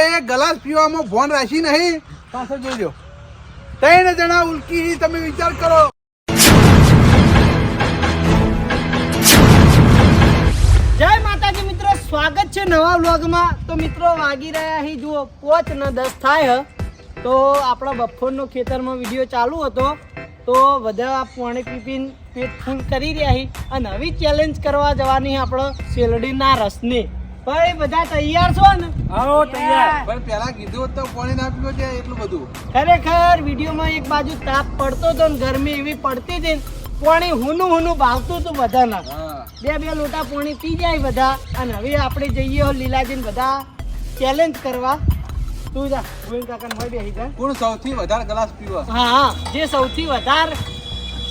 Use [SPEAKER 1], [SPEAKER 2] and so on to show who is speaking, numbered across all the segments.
[SPEAKER 1] એ glass પીવામાં ભોન રાખી નહીં. પાછળ જોજો ત્રણ જણા ઉલકી તમે વિચાર કરો.
[SPEAKER 2] જય માતાજી મિત્રો, સ્વાગત છે નવા વ્લોગમાં. તો મિત્રો, વાગી રહ્યા અહીં જુઓ, પોચ ન દસ થાય, હ. તો આપણા બફોરનો ખેતરમાં વીડિયો ચાલુ હતો. તો બધા પાણી પીપીને પેટ ફૂલ કરી રહ્યા હી અને નવી ચેલેન્જ કરવા જવાની આપણો શેલડીના રસની. ભાઈ બધા તૈયાર છો ને?
[SPEAKER 1] આવો તૈયાર. પણ પેલા કીધું તો પાણી ના પીવો છે એટલું બધું.
[SPEAKER 2] ખરેખર વિડીયોમાં એક બાજુ તાપ પડતો હતો ને ગરમી એવી પડતી હતી ને પાણી હુનું હુનું ભાવતું હતું બધાના.
[SPEAKER 1] હા.
[SPEAKER 2] બે બે લોટા પાણી પી જાય બધા. અને હવે આપણે જઈએ લીલાજીને બધા ચેલેન્જ કરવા. તું જા ગોવિંદ કાકા મળી બેસી જા.
[SPEAKER 1] કોણ સૌથી વધારે ગ્લાસ પીવા?
[SPEAKER 2] હા હા જે સૌથી વધારે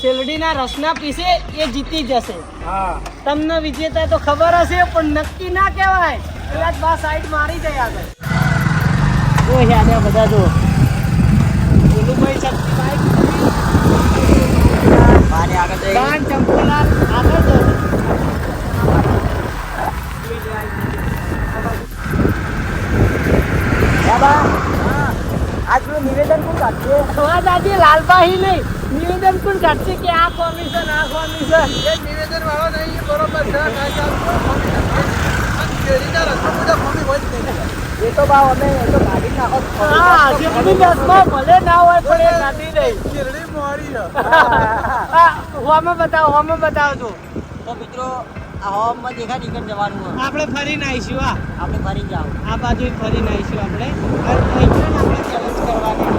[SPEAKER 2] શેલડીના રસના પીસે એ જીતી જશે.
[SPEAKER 1] હા.
[SPEAKER 2] તમને વિજેતા તો ખબર હશે પણ નક્કી ના કહેવાય. કદાચ બા સાઈડ મારી જાય આગળ. જો યાદ બધા જો. ભોલુભાઈ શક્તિભાઈ ચંપુલાલ આગળ જશે. આજનું નિવેદન કોણ કાઢશે? હા દાદી લાલબાહી નહીં. નિવેદન કોણ કાઢશે કે આ કોમિશન આ કોમિશન
[SPEAKER 1] એ નિવેદન વાળો નહીં બરોબર છે. નહીં.
[SPEAKER 2] એ તો ભાવ અમે એ તો કાઢી નાખો. હા જેટલી દસમાં ભલે ના હોય પણ એ કાઢી દઈ
[SPEAKER 1] શેરડી મોરી છે.
[SPEAKER 2] હોમાં બતાવો હોમાં બતાવજો
[SPEAKER 3] તો. મિત્રો આ હોમમાં દેખા નીકળ જવાનું હોય.
[SPEAKER 2] આપણે ફરીને આવીશું હા.
[SPEAKER 3] આપણે ફરી જાવ
[SPEAKER 2] આ બાજુ ફરીને આવીશું આપણે. ચેલેન્જ કરવાની.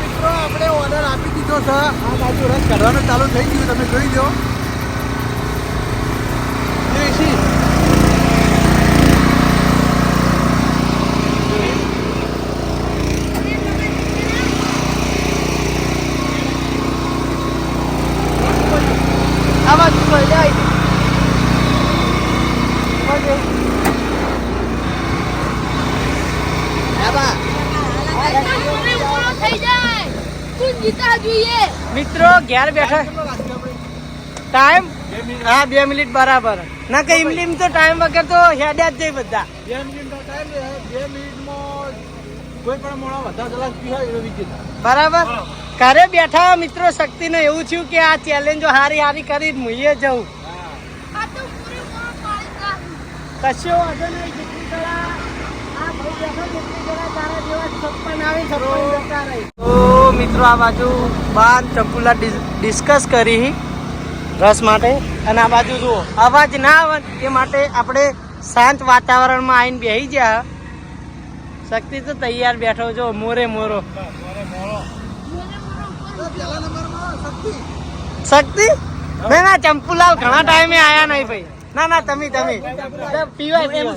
[SPEAKER 1] મિત્રો, આપણે ઓર્ડર આપી દીધો છે. આ બાજુ રસ કાઢવાનું ચાલુ થઈ ગયું. તમે જોઈ લો દેશી
[SPEAKER 2] આ બાજુ ફરી આવી મિત્રો ઘેર બેઠા. ટાઈમ હા બે મિનિટ બરાબર. ના કે ઇમલીમ તો ટાઈમ વગર તો હેડ્યા જ જાય બધા.
[SPEAKER 1] બે મિનિટનો ટાઈમ બે મિનિટમાં કોઈ પણ મોણો બધા ગ્લાસ પીવા એનો વિજેતા
[SPEAKER 2] બરાબર? ઘરે બેઠા મિત્રો શક્તિને એવું થયું કે આ ચેલેન્જો હારી હારી કરી મુઈએ જવું. કશો વાંધો નહીં જેટલી કળા. તો મિત્રો, આ બાજુ બાર ચંપુલા ડિસ્કસ કરી રસ માટે. અને આ બાજુ જુઓ, અવાજ ના આવે એ માટે આપણે શાંત વાતાવરણમાં આવીને બેસી ગયા. શક્તિ તો તૈયાર બેઠો જો મોરે મોરો.
[SPEAKER 1] શક્તિ?
[SPEAKER 2] શક્તિ ના ના ચંપુલાલ ઘણા ટાઈમે આયા નહીં ભાઈ. ના ના તમે તમે. પીવાય પીવાય.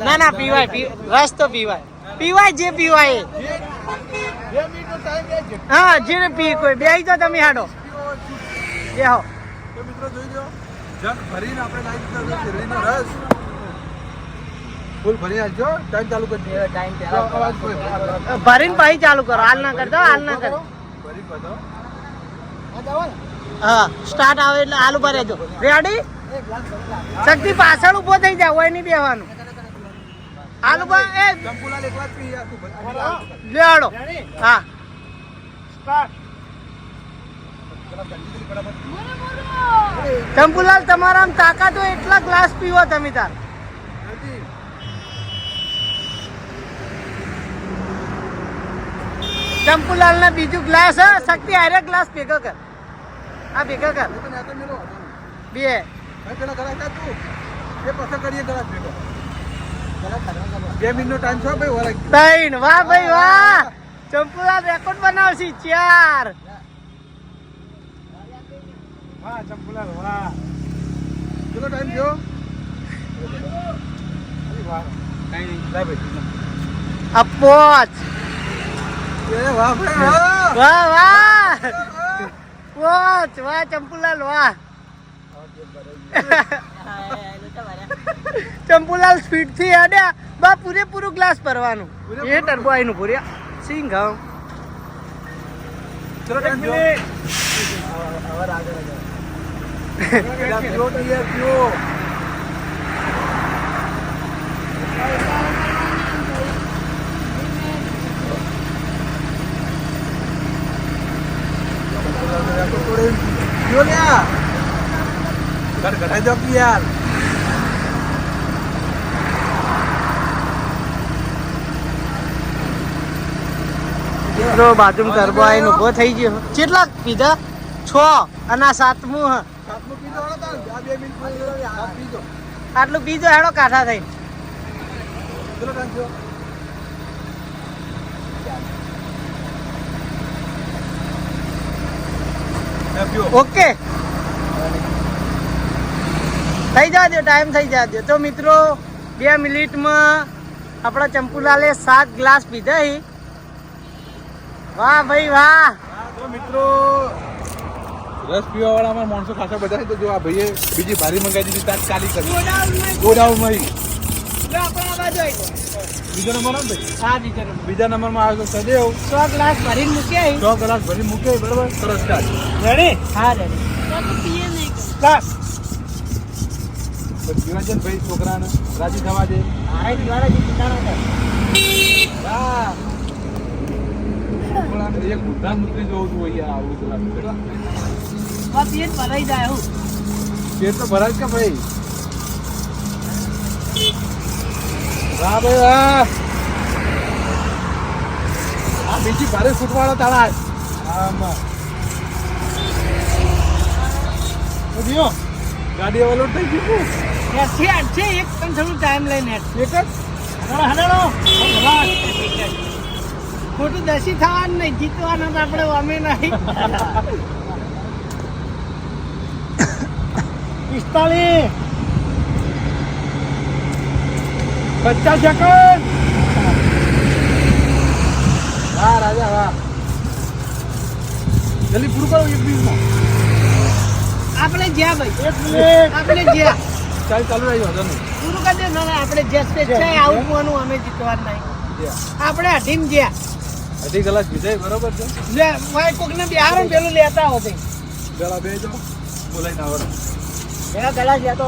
[SPEAKER 2] ના ના પીવાય પી- રસ તો પીવાય. પીવાય જે પીવાય.
[SPEAKER 1] બે
[SPEAKER 2] હા જે પી કોઈ. બે તો તમે હાડો.
[SPEAKER 1] તો મિત્રો જોઈ લો જગ ભરીને આપણે લાવી શેરડીનો રસ. ફૂલ ભરી નાખજો ટાઈમ ચાલુ કરી
[SPEAKER 3] ટાઈમ
[SPEAKER 1] તો
[SPEAKER 2] ભરીને પછી ચાલુ કરો. હાલ ના કરતો હાલ ના કરો
[SPEAKER 1] ભરી બધો
[SPEAKER 2] હા સ્ટાર્ટ આવે એટલે હાલ ઊભા રહેજો. રેડી શક્તિ પાછળ ઊભો થઈ જાય હોય નહીં બેવાનું હાલ ઊભા, એ.
[SPEAKER 1] ચંપુલાલ એકલા જ પી તું ભરી
[SPEAKER 2] લેડો હા. ચંપુલાલ તમારા આમ તાકાત હોય એટલા ગ્લાસ પીવો તમે તાર.
[SPEAKER 1] જલ્દી.
[SPEAKER 2] ચંપુલાલ ના બીજું ગ્લાસ, હે, શક્તિ આરે ગ્લાસ ભેગો કર. આ ભેગો કર.
[SPEAKER 1] એ તો નેતો મેલો.
[SPEAKER 2] બે.
[SPEAKER 1] ભાઈ પેલા કરાય તા તું? એ પછી કરીએ કરાય ભેગો. બે મિનિટનો ટાઈમ છે ભાઈ વરાગ
[SPEAKER 2] ત્રણ વાહ ભાઈ વાહ! ચંપુલાલ રેકોર્ડ બનાવશી ચાર.
[SPEAKER 1] વાહ ચંપુલાલ વાહ. કેટલો ટાઈમ થયો? વાહ. કઈ નહીં ભાઈ
[SPEAKER 2] આ પોચ.
[SPEAKER 1] એ વાહ ભાઈ વાહ.
[SPEAKER 2] વાહ વાહ! પોચ વાહ ચંપુલાલ વાહ. ચંપુલાલ સ્પીડથી હેડ્યા બા પૂરેપૂરું ગ્લાસ ભરવાનું. એ ટર્બો આઈનું પૂર્યા સિંગ
[SPEAKER 1] ચલો ટાઈમ જો પેલા પીવો જો યાર પીવો ઘટાઈ દો યાર
[SPEAKER 2] મિત્રો બાજુમાં ગરબો આવીને ઊભો થઈ ગયો. કેટલા પીધા? છ અને આ સાતમું આટલું પીજો હેડો કાઠા થઈ ઓકે. થઈ જાજો ટાઈમ થઈ જાજો. તો મિત્રો બે મિનિટમાં આપણા ચંપુલાલે સાત ગ્લાસ પીધા હી વાહ ભાઈ વાહ.
[SPEAKER 1] તો મિત્રો રસ પીવા વાળા અમારા માણસો ખાસા બધા તો જો આ ભાઈએ બીજી ભારી મંગાવી દીધી તાત્કાલિક કરી. ગોડાઉનમાં મળી બીજો નંબર બીજા નંબરમાં આવ્યો તો સદેવ.
[SPEAKER 2] સો ગ્લાસ ભરીને મૂક્યા હી.
[SPEAKER 1] સો ગ્લાસ ભરી મૂકે બરાબર? સરસ ચાલ.
[SPEAKER 2] રેડી હા રેડી
[SPEAKER 1] પીએ નહીં. ને ભાઈ છોકરાને રાજી થવા દે.
[SPEAKER 2] હા
[SPEAKER 1] હા એક પ્રધાનમંત્રી જોવું છું અહીંયા આવું
[SPEAKER 2] પેટ ભરાઈ જાય હું
[SPEAKER 1] તો ભરાય કે ભાઈ. વાહ ભાઈ આ બીજી ભારે ફૂટવાળો તાળા આમાં. ગાડી વાળો થઈ ગયું
[SPEAKER 2] છે આઠ છે એક પણ થોડું ટાઈમ લઈને ખોટું દસી થવાનું નહીં જીતવાના તો આપણે અમે નહીં પિસ્તાલીસ
[SPEAKER 1] પચાસ સેકન્ડ વાહ રાજા વાહ જલ્દી પૂરું કરો એક મિનિટમાં
[SPEAKER 2] આપણે જ્યાં ભાઈ. આપણે જ્યાં.
[SPEAKER 1] ચાલ ચાલુ રહી વાંધો નહીં.
[SPEAKER 2] પૂરું કરી દે ના ના આપણે જે સ્પેશિયલ આઉટ પોવાનું અમે જીતવાનું નહીં. આપણે અઢીમ ગયા.
[SPEAKER 1] અઢી કલાક વિજય બરોબર છે?
[SPEAKER 2] લે ભાઈ કોકને બિહાર પેલું લેતા હોતે
[SPEAKER 1] પેલા બે જો બોલાઈને વર
[SPEAKER 2] એના કલાક લેતો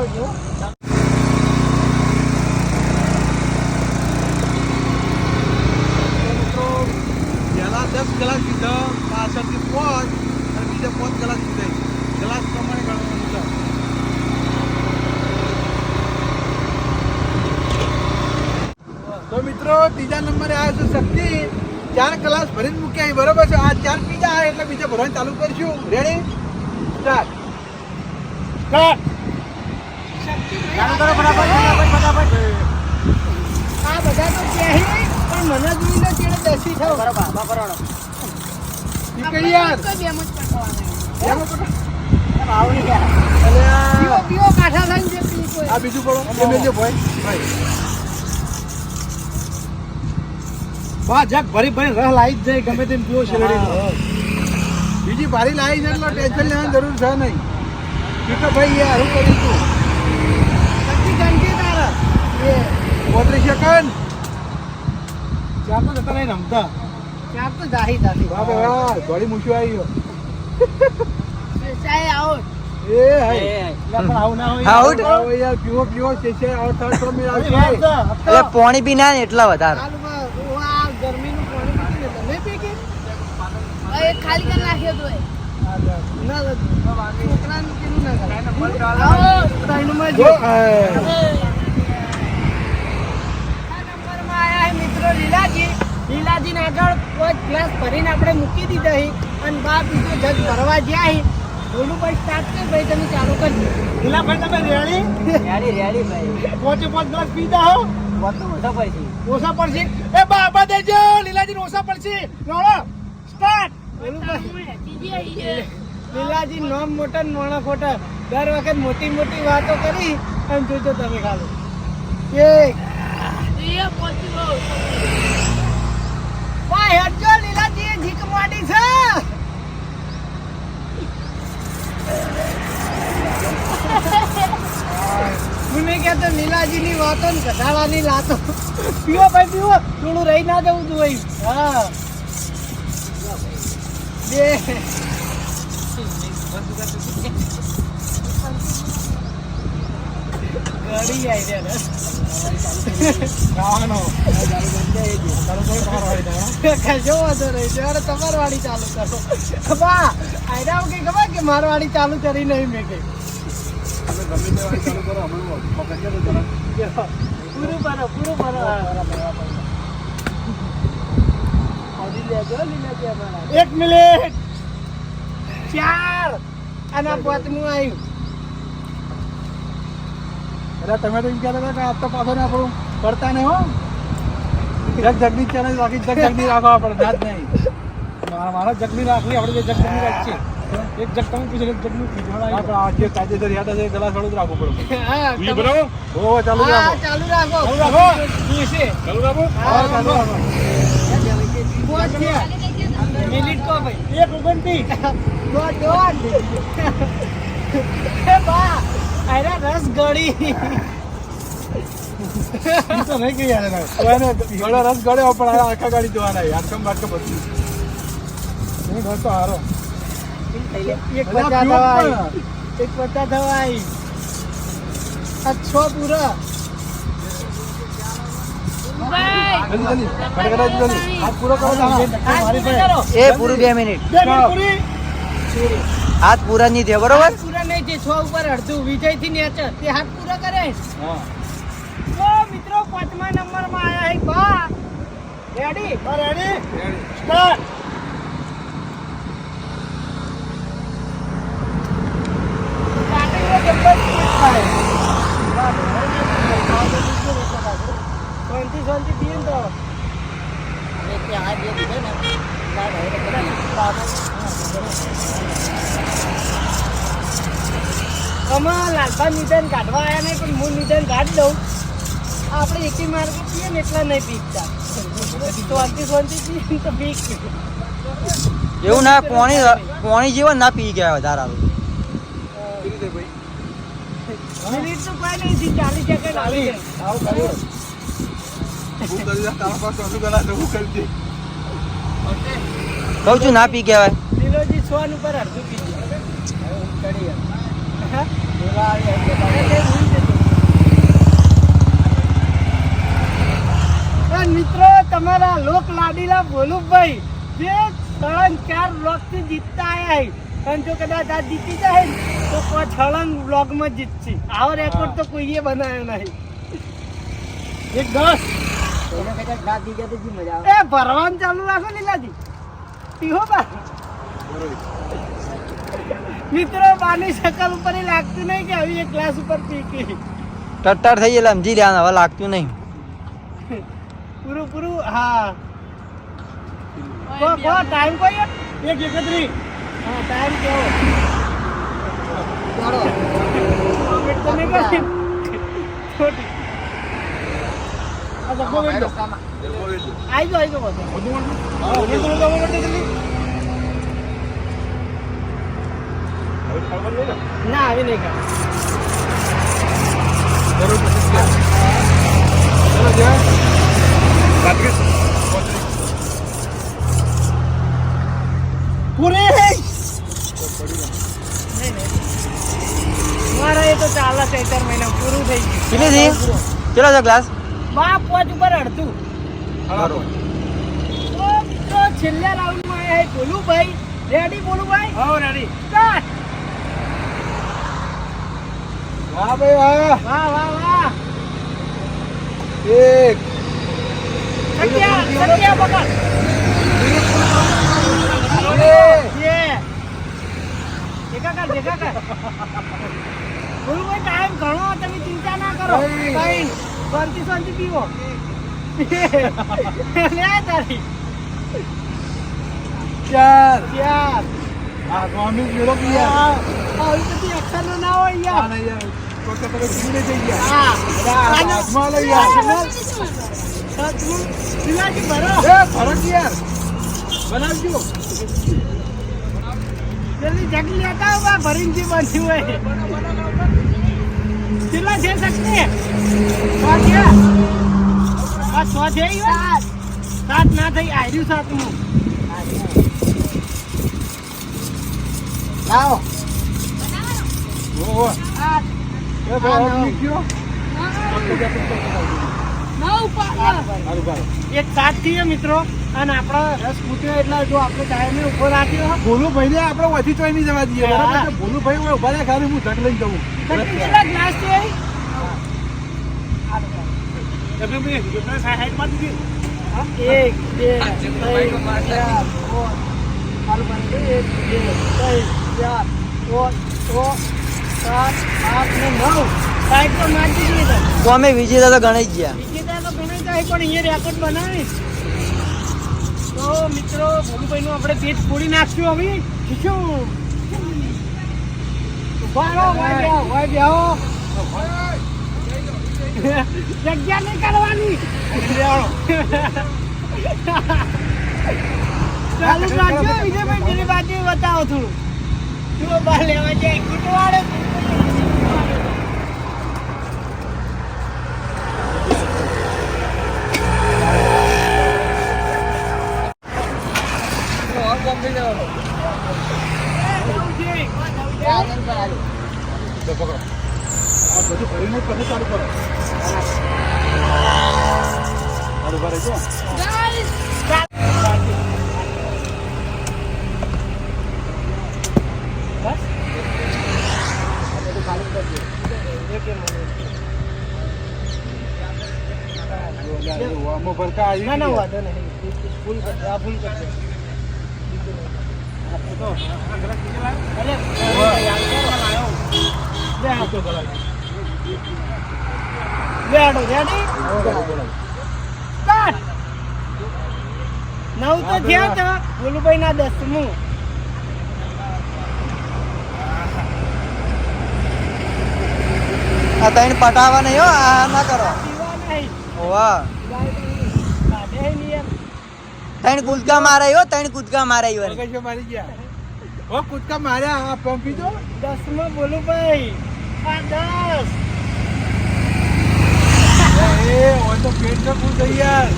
[SPEAKER 1] પહેલા દસ કલાક સીધો પાછળથી પહોંચ અને બીજા પાંચ કલાક પીધા કલાક પ્રમાણે ગણવાનું છે તો મિત્રો ત્રીજા નંબરે આવ્યો છે શક્તિ. ચાર ક્લાસ ભરીને મૂક્યા અહીં બરોબર છે? આ ચાર બીજા આવે એટલે બીજા ભરવાનું ચાલુ કરીશું. રેડી સ્ટાર્ટ
[SPEAKER 2] ચાલુ કરો ફટાફટ ફટાફટ ફટાફટ. આ બધા તો કહે પણ મને જોઈને ચેડે દસી થયો. બરાબર બરાબર.
[SPEAKER 1] છે યાર. પકડ. અલ્યા.
[SPEAKER 2] પીવો પીવો કાઠા થઈને જે પી કોઈ
[SPEAKER 1] આ બીજું પડો એ ભાઈ ભાઈ. વાહ જગ ભરી ભરી રહ લાવી જ જાય ગમે તેમ પીવો શેરડી બીજી ભારી લાવી છે એટલે ટેન્શન લેવાની જરૂર છે નહીં. ઠીક ભાઈ એ હું કરી તું.
[SPEAKER 2] પછી ગંજી તારા?
[SPEAKER 1] એ પોત્રીસ સેકન્ડ ચાર તો જતા નહીં રમતા.
[SPEAKER 2] ચાર તો જાહી દાહી
[SPEAKER 1] વાહ વાહ. ઘોડી મૂછું આવી ગયો.
[SPEAKER 2] ચાય
[SPEAKER 1] હાય.
[SPEAKER 2] પણ આવું ના
[SPEAKER 3] Out.
[SPEAKER 1] આવો યાર પીવો પીવો છે છે આવો થર્ડ તો મેં આવશે
[SPEAKER 3] એટલે પોણી પી ના ને એટલા વધારે
[SPEAKER 2] હાલમાં આ ગરમીનું પાણી પીને તમે પી કે
[SPEAKER 4] ખાલી કરી નાખ્યો તો
[SPEAKER 2] ના આગળ પાંચ ગ્લાસ ભરીને આપણે મૂકી દીધા અને બા બીજો જગ ભરવા જ્યાં હી. બોલું ભાઈ સ્ટાર્ટ ભાઈ તમે ચાલુ કરજો. લીલા ભાઈ તમે રેડી?
[SPEAKER 3] રેડી રેડી ભાઈ.
[SPEAKER 2] પાંચે પાંચ ગ્લાસ પીધા હો.
[SPEAKER 3] વધુ ઓછા
[SPEAKER 2] પડશે. એ બાબા દેજો. લીલાજી ઓછા પડશે. સ્ટાર્ટ લીલાજી, નોમ મોટા, નોણા ખોટા દર વખત મોટી મોટી વાતો કરી અને જોજો તમે ખાલી. એક. લીલાજી ની વાતો ને ગધાડાની લાતો. પીવો ભાઈ પીવો થોડું રહી ના જવું જોઈએ. હા બે ગળી આઈ રે રસ.
[SPEAKER 1] ખાવાનો ચાલુ કરો તમારો વાળી તમે
[SPEAKER 2] કશો વાંધો નહીં જ્યારે તમારી તમારવાડી ચાલુ કરો બા આયરા કે ખબર કે મારવાડી ચાલુ કરી નહીં મેં
[SPEAKER 1] કઈ
[SPEAKER 2] પૂરું ભરો પૂરું ભરો એક મિનિટ. ચાર. અને પાંચમું આવ્યું
[SPEAKER 1] અરે તમે તો એમ કહેતા હતા કે આજ તો પાછો ના પડું પડતા નહીં હો. જગ જગની ચેનલ રાખી જગ જગની રાખવા આપણે ના જ નહીં. મારા મારા જગની રાખવી આપણે જે જગ જગની રાખીએ. એક જગ તમે પૂછો એક જગનું આપણે આ જે કાયદેસર યાદ હશે એ થોડું રાખવું પડે.
[SPEAKER 2] હા
[SPEAKER 1] બરાબર? ઓ ચાલુ રાખો.
[SPEAKER 2] ચાલુ રાખો.
[SPEAKER 1] ચાલુ રાખો. ચાલુ રાખો? હા ચાલુ રાખો.
[SPEAKER 2] રસ ગળી
[SPEAKER 1] યાર પણ આખા ગાડી જોવાના ઘર તો હારો
[SPEAKER 2] એક એક પચાસ દવાઈ છ પૂરા.
[SPEAKER 3] એ પૂરું બે મિનિટ. હાથ પૂરા નહીં થયા બરોબર?
[SPEAKER 2] પૂરા નહીં છે છ ઉપર અડધું. વિજયથી નેચર તે હાથ પૂરા કરે? મિત્રો પાંચમા નંબરમાં આયા હે બા. રેડી રેડી સ્ટાર્ટ શાંતિ શાંતિ પીએ ને તો. આમાં લાલભા નિધન કાઢવા આવ્યા નહીં પણ હું નિધન કાઢી દઉં. આપણે એકી માર્ગ પીએ ને એટલા નહીં પીતા શાંતિ શાંતિ પીએ તો પીક.
[SPEAKER 3] એવું ના પોણી પોણી જેવા ના પી ગયા વધારે હારું.
[SPEAKER 1] કેવી રીતે ભાઈ
[SPEAKER 2] મિનિટ તો કોઈ નહીં ચાલીસ સેકન્ડ આવી જાય.
[SPEAKER 1] આવું
[SPEAKER 3] કહું છું ના પી કહેવાય.
[SPEAKER 2] લીલોજી છોન ઉપર અડધું પી. પણ મિત્રો તમારા લોક લાડીલા ભોલુભાઈ જે ત્રણ ચાર બ્લોકથી જીતતા આવ્યા. પણ જો કદાચ આ જીતી જાય ને, તો છળંગ બ્લોકમાં જીતશે. આવો રેકોર્ડ તો કોઈએ બનાવ્યો નહીં. એક દસ. એ ભરવાનું ચાલુ રાખો લીલાજી. પીહો બા. મિત્રો બાની શકલ ઉપર લાગતું નહીં કે આવી એક ગ્લાસ ઉપર પી કે.
[SPEAKER 3] ટટ્ટાર થઈ ગયેલા સમજી રહ્યા હવે લાગતું નહીં.
[SPEAKER 2] પૂરું પૂરું હા. કો કો ટાઈમ કોઈ એક એકત્રી. હા ટાઈમ કેવો? ખોટી. કર
[SPEAKER 1] જરૂર પછી ચલો જય પાંત્રીસ
[SPEAKER 2] પૂરી નહીં, નહીં. એ તો ચાલે છે ચાર મહિના પૂરું થઈ ગયું
[SPEAKER 3] કેટલો છે ગ્લાસ
[SPEAKER 2] બા પોચ ઉપર અડધું. તો મિત્રો છેલ્લા રાઉન્ડમાં આવ્યા બોલું ભાઈ રેડી ગોલુભાઈ?
[SPEAKER 1] હા રેડી
[SPEAKER 2] સ્ટાર્ટ
[SPEAKER 1] વાહ ભાઈ વાહ.
[SPEAKER 2] વાહ વાહ વાહ.
[SPEAKER 1] એક.
[SPEAKER 2] સત્યા સત્યા પકડ. ભેગા કર ટાઈમ ઘણો તમે ચિંતા ના કરો. ભાઈ શાંતિ શાંતિ પીવો. લે તારી.
[SPEAKER 1] ચાર.
[SPEAKER 2] યાર
[SPEAKER 1] આ ગોમી મેળો બી યાર.
[SPEAKER 2] આવી બધી એક્શન ના હોય
[SPEAKER 1] આ
[SPEAKER 2] યાર.
[SPEAKER 1] ના યાર. તો કે તમે જઈ ગયા.
[SPEAKER 2] હા
[SPEAKER 1] હાથમાં લઈ યાર
[SPEAKER 2] ભરો.
[SPEAKER 1] એ ફરક યાર. બનાવજો.
[SPEAKER 2] જલ્દી જગ લેતા આવો બા ભરીને જે બન્યું હોય. કેટલા છે શકને પાંચ છે? આ છ છે? સાત. ના થઈ આર્યું સાતમું. લાવો.
[SPEAKER 1] ઓહો.
[SPEAKER 2] એક સાત થઈએ મિત્રો. અને આપણા રસ મૂક્યો એટલે જો આપણે ટાઈમે ઊભો રાખ્યો
[SPEAKER 1] ભોલુભાઈને આપણે ઓછી ચોઈ નહીં જવા દઈએ બરાબર? ભોલુભાઈ હોય ઊભા રહ્યા ખાલી હું ઢગ લઈને જવું
[SPEAKER 2] કેટલા ગ્લાસ છે? એક બે ત્રણ ચાર. એક બે ત્રણ ચાર પાંચ સાત આઠ ને નવ. સાઈડ તો નાખી દીધી
[SPEAKER 3] તો અમે વિજેતા તો ગણાઈ ગયા.
[SPEAKER 2] વિજેતા તો ગણાય જાય પણ અહીંયા રેકોર્ડ બનાવીશ. તો મિત્રો ભોલુભાઈનું આપણે પેટ ફોડી હવે. જગ્યા નહીં કરવાની ચાલુ રાખજો વિજયભાઈ પેલી બાજુ બતાવો થોડું બહાર લેવા જાય કૂટવાડે.
[SPEAKER 1] બધું ભરીને જ પછી ચાલુ કરો સારું ભરે જો
[SPEAKER 4] ગાઈસ
[SPEAKER 1] આમાં ભરકા આવી
[SPEAKER 2] ના ના. વાંધો નહીં ફૂલ કરજો આ ફૂલ કરજો અલે, બે હાથ. બે હાથો, ready? Start. નવ તો થયા હતા ભોલુભાઈ ના દસમું
[SPEAKER 3] આ ત્રણ પટાવા નહીં હો આ ના કરો. વાહ. ત્રણ કૂદકા મારાય ત્રણ કૂદકા મારાય
[SPEAKER 1] ગયા. હો કૂદકા માર્યા આ પંપી જો
[SPEAKER 2] બોલું ભાઈ. આ દસ.
[SPEAKER 1] એ ઓય તો પેટ ને ફૂલ થઈ યાર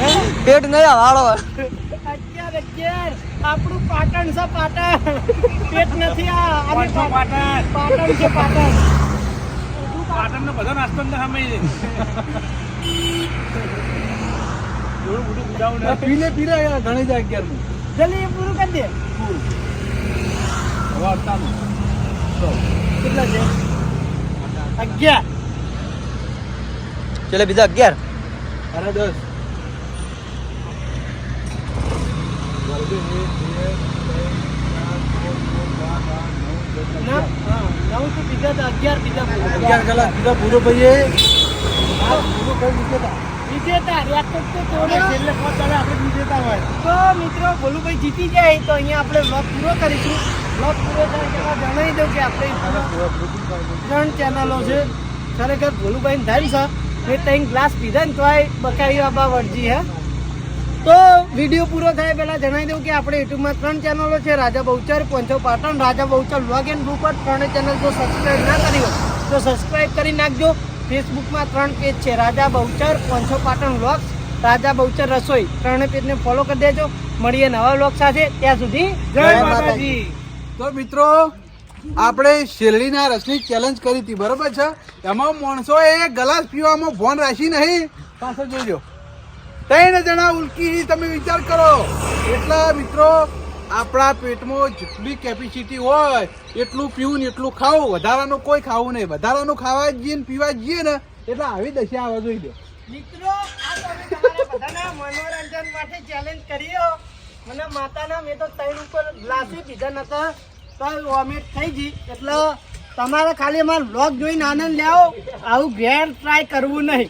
[SPEAKER 1] હે?
[SPEAKER 3] પેટ નહીં હાલો
[SPEAKER 2] અગિયાર અગિયાર આપણું પાટણ છે પાટણ. પેટ નથી આ આની
[SPEAKER 1] પાટણ, પાટણ.
[SPEAKER 2] છે પાટણ.
[SPEAKER 1] પાટણનો બધો નાસ્તો ને સામે છે. પીલે પીલે ઘણી જાય અગિયાર
[SPEAKER 2] જલ્દી પૂરું કરી દે.
[SPEAKER 1] હવે અડતાનું
[SPEAKER 2] કેટલા છે? અગિયાર.
[SPEAKER 3] ચલે બીજા અગિયાર.
[SPEAKER 1] અરે દસ.
[SPEAKER 2] હા, નવ તો બીજા અગિયાર બીજા પૂરા.
[SPEAKER 1] ભાઈએ. આ પૂરો ભાઈ વિજેતા
[SPEAKER 2] વિજેતા રેકોર્ડ તો તોડ્યો.
[SPEAKER 1] છેલ્લે પાંચ આપણે વિજેતા હોય.
[SPEAKER 2] તો મિત્રો ભોલુભાઈ જીતી જાય તો અહીંયા આપણે પૂરો કરીશું. પૂરો થાય જણાવી દઉં કે આપણે ત્રણ ચેનલો છે. ખરેખર ભોલુભાઈ ધન છે. એ ત્રણ ગ્લાસ પીધા ને તોય બકાઈ બાબા વર્જી હે. તો વીડિયો પૂરો થાય પહેલાં જણાવી દઉં કે આપણે યુટ્યુબમાં ત્રણ ચેનલો છે. રાજા Bahuchar પંચો Patan Raja Bahuchar vlog and group ત્રણેય ચેનલ જો સબસ્ક્રાઈબ ના કરી હોય તો સબસ્ક્રાઈબ કરી નાખજો. ફેસબુકમાં ત્રણ પેજ છે. રાજા બહુચર પંચો પાટણ વ્લોગ રાજા બહુચર રસોઈ. ત્રણેય પેજને ફોલો કરી દેજો. મળીએ નવા વ્લોગ સાથે. ત્યાં સુધી જય માતાજી.
[SPEAKER 1] તો મિત્રો, આપણે શેરડીના રસની ચેલેન્જ કરી હતી, બરોબર છે? એમાં માણસોએ ગ્લાસ પીવામાં ફોન રાખી નહીં. પાછળ જોજો ત્રણ જણા ઉલકી તમે વિચાર કરો. એટલે મિત્રો, આપણા પેટમાં જેટલી કેપેસિટી હોય, એટલું પીવું ને એટલું ખાવું. વધારાનું કોઈ ખાવું નહીં. વધારાનું ખાવા જઈએ ને પીવા જઈએ ને, એટલે આવી દશા આવવા જોઈ દો
[SPEAKER 2] મિત્રો, આ તમે તમારા બધાના મનોરંજન માટે ચેલેન્જ કર્યો. મને માતાના મેં તો ત્રણ ઉપર ગ્લાસી પીધા નતા. તો વોમિટ થઈ ગઈ. એટલે તમારે ખાલી અમારો વ્લોગ જોઈને આનંદ લેવો આવું ઘેર ટ્રાય કરવું નહીં.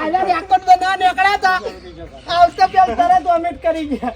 [SPEAKER 2] આજે રેકોર્ડ બનાવવા નીકળ્યા હતા. આવશે પેલા તરત વોમિટ કરી ગયા.